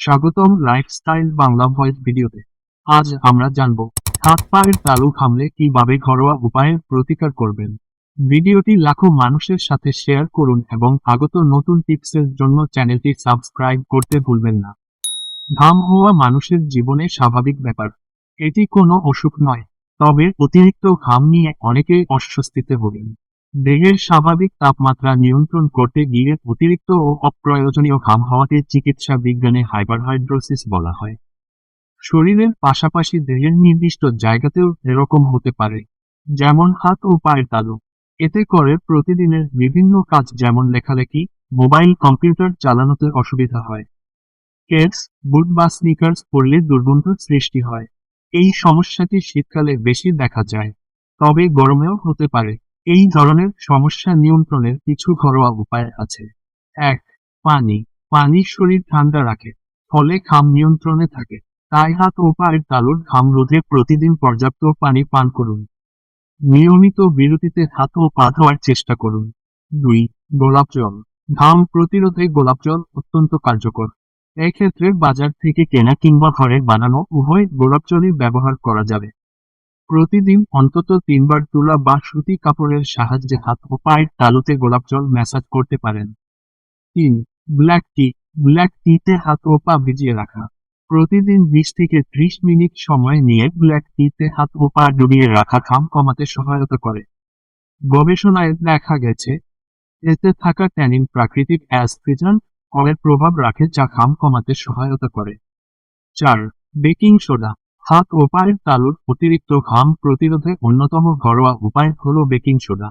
স্বাগতম lifestyle Bangla voice ভিডিওতে আজ আমরা জানব হাত পায়ের তালু খামলে কীভাবে ঘরোয়া উপায়ে প্রতিকার করবেন? ভিডিওটি লাখো মানুষের সাথে শেয়ার করুন এবং আগত নতুন টিপসের জন্য চ্যানেলটি সাবস্ক্রাইব করতে ভুলবেন না। ঘাম হওয়া মানুষের জীবনে স্বাভাবিক ব্যাপার। এটি কোনো অসুখ নয় তবে অতিরিক্ত ঘাম নিয়ে অনেকেই অস্বস্তিতে ভোগেন। দেহের স্বাভাবিক তাপমাত্রা নিয়ন্ত্রণ করতে গিয়ে অতিরিক্ত ও অপ্রয়োজনীয় ঘাম হওয়াকে চিকিৎসা বিজ্ঞানে হাইপারহাইড্রোসিস বলা হয়। শরীরের পাশাপাশি দেহের নির্দিষ্ট জায়গাতেও এরকম হতে পারে, যেমন হাত ও পায়ের তালু। এতে করে প্রতিদিনের বিভিন্ন কাজ যেমন লেখালেখি, মোবাইল, কম্পিউটার চালানোতে অসুবিধা হয়। কেটস বুট বা স্নিকার্স পরলে দুর্গন্ধ সৃষ্টি হয়। এই সমস্যাটি শীতকালে বেশি দেখা যায়, তবে গরমেও হতে পারে। এই ধরনের সমস্যা নিয়ন্ত্রণের কিছু ঘরোয়া উপায় আছে। এক, পানি। পানি শরীর ঠান্ডা রাখে, ফলে ঘাম নিয়ন্ত্রণে থাকে। তাই হাত ও পায়ের তালুর ঘাম রোধে প্রতিদিন পর্যাপ্ত পানি পান করুন। নিয়মিত বিরতিতে হাত ও পা ধোয়ার চেষ্টা করুন। দুই, গোলাপ জল। ঘাম প্রতিরোধে গোলাপ জল অত্যন্ত কার্যকর। এক্ষেত্রে বাজার থেকে কেনা কিংবা ঘরে বানানো উভয় গোলাপ জলই ব্যবহার করা যাবে। প্রতিদিন অন্তত তিনবার তুলা বা সুতি কাপড়ের সাহায্যে হাত ও পায়ের তালুতে গোলাপ জল ম্যাসাজ করতে পারেন। তিন ব্ল্যাক টি ব্ল্যাক টিতে হাত ও পা ভিজিয়ে রাখা। প্রতিদিন বিশ থেকে ত্রিশ মিনিট সময় নিয়ে ব্ল্যাক টিতে হাত ও পা ডুবিয়ে রাখা ঘাম কমাতে সহায়তা করে। গবেষণায় দেখা গেছে, এতে থাকা ট্যানিন প্রাকৃতিক অ্যাসফ্রিজান্ট কলের প্রভাব রাখে যা ঘাম কমাতে সহায়তা করে। চার, বেকিং সোডা হাত ও পায়ের তালুর অতিরিক্ত ঘাম প্রতিরোধে অন্যতম ঘরোয়া উপায় হল বেকিং সোডা।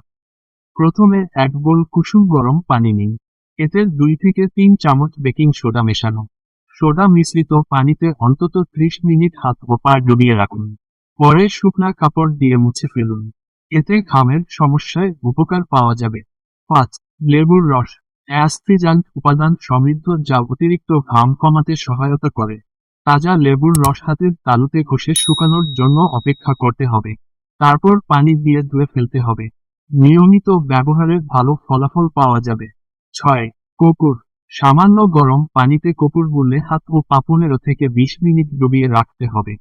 প্রথমে এক বোল কুসুম গরম পানি নিন। এতে দুই থেকে তিন চামচ বেকিং সোডা মেশানো। সোডা মিশ্রিত পানিতে অন্তত ত্রিশ মিনিট হাত ও পা ডুবিয়ে রাখুন। পরে শুকনা কাপড় দিয়ে মুছে ফেলুন। এতে ঘামের সমস্যায় উপকার পাওয়া যাবে। পাঁচ, লেবুর রস। অ্যাস্ট্রিজান্ট উপাদান সমৃদ্ধ যা অতিরিক্ত ঘাম কমাতে সহায়তা করে। তাজা লেবুর রস হাতের তালুতে ঘষে শুকানোর জন্য অপেক্ষা করতে হবে। তারপর পানি দিয়ে ধুয়ে ফেলতে হবে। নিয়মিত ব্যবহারের ভালো ফলাফল পাওয়া যাবে। ছয় কপুর সামান্য গরম পানিতে কপুর গুললে হাত ও পা পনেরো থেকে বিশ মিনিট ডুবিয়ে রাখতে হবে।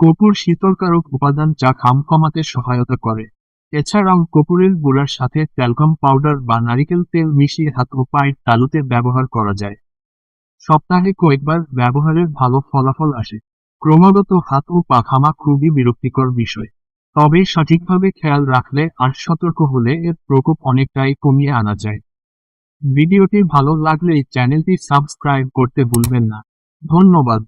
কপুর শীতলকারক উপাদান যা ঘাম কমাতে সহায়তা করে। এছাড়াও কপুরের গুঁড়ার সাথে ক্যালকম পাউডার বা নারিকেল তেল মিশিয়ে হাত ও পায়ের তালুতে ব্যবহার করা যায়। সপ্তাহে কয়েকবার ব্যবহারের ভালো ফলাফল আসে। ক্রমাগত হাত ও পা ঘামা খুবই বিরক্তিকর বিষয়। তবে সঠিকভাবে খেয়াল রাখলে আর সতর্ক হলে এর প্রকোপ অনেকটাই কমিয়ে আনা যায়। ভিডিওটি ভালো লাগলে চ্যানেলটি সাবস্ক্রাইব করতে ভুলবেন না। ধন্যবাদ।